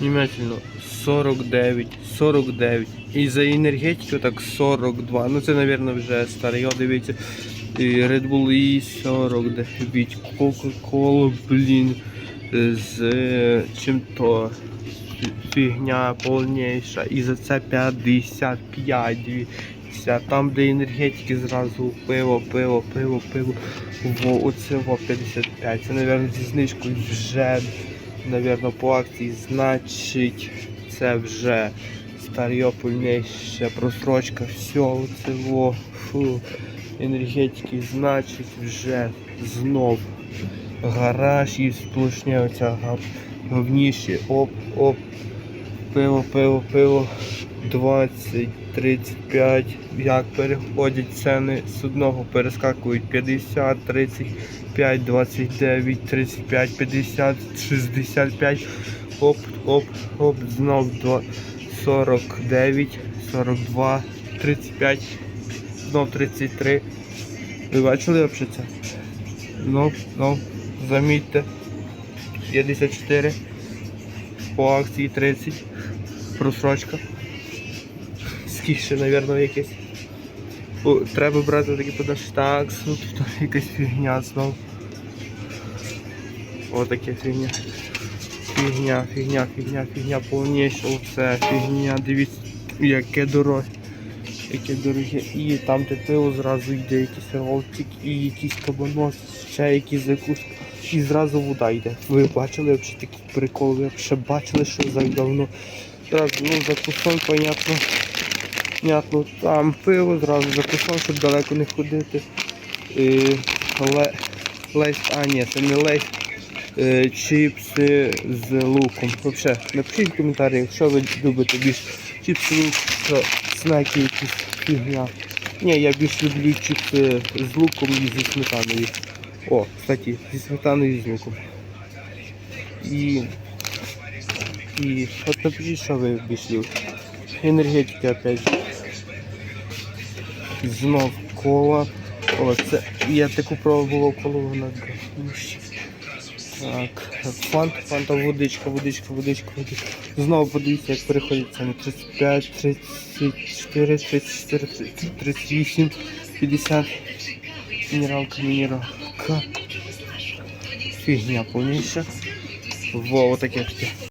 Німеччину 49, 49. І за енергетику так 42. Ну це, мабуть, вже старий. О, дивіться. І Red Bull і 49. Coca-Cola, блін. З е, чим то фігня повніша. І за це 55. Дивіться. Там, де енергетики зразу пиво, пиво, пиво, пиво. Во, оце во 55. Це, мабуть, зі знижкою вже, мабуть, по акції. Значить, це вже ще просрочка, все, оце фу, енергетики, значить, вже знов гараж і сплошня оця гав- говніше. Пиво, пиво, пиво. 20, 35, як переходять ціни з одного перескакують 50, 35, 29, 35, 50, 65, оп, оп, оп, знов 2, 49, 42, 35, знов 33. Ви бачили взагалі це? Ну, ну, замітьте. 54, по акції 30, просрочка. Скіше, мабуть, якесь. Треба брати такі подаш. Так, тут якась фігня знов. Отаке фігня. Фігня, фігня, фігня, фігня повніше. Оце фігня. Дивіться, яке дороге. Яке дороге. І там де пиво зразу йде, якийсь ролтик і якийсь кабанос, ще якісь закуски. І зразу вода йде. Ви бачили взагалі такий прикол? Ви взагалі бачили, що давно. Зразу, ну, закусон, понятно. Понятно, там пиво, зразу закусон, щоб далеко не ходити. І, ле, лесь, а ні, це не лесь. Е, чіпси з луком. Взагалі, напишіть в коментарі, якщо ви любите більш чіпси лук, що знаки якісь фігня. Ні, я більш люблю чіпси з луком і зі сметаною. О, кстати, зі сметаною і з луком. І, і от напишіть, що ви більш любите. Енергетики опять же. Знов кола. О, це я таку пробував колу вона. Так, фант, фанта, водичка, водичка, водичка, водичка. Знову подивіться, як переходить ціни. 35, 34, 34, 38, 50. Мінералка, мінералка. Фігня повніша. Во, отаке таке.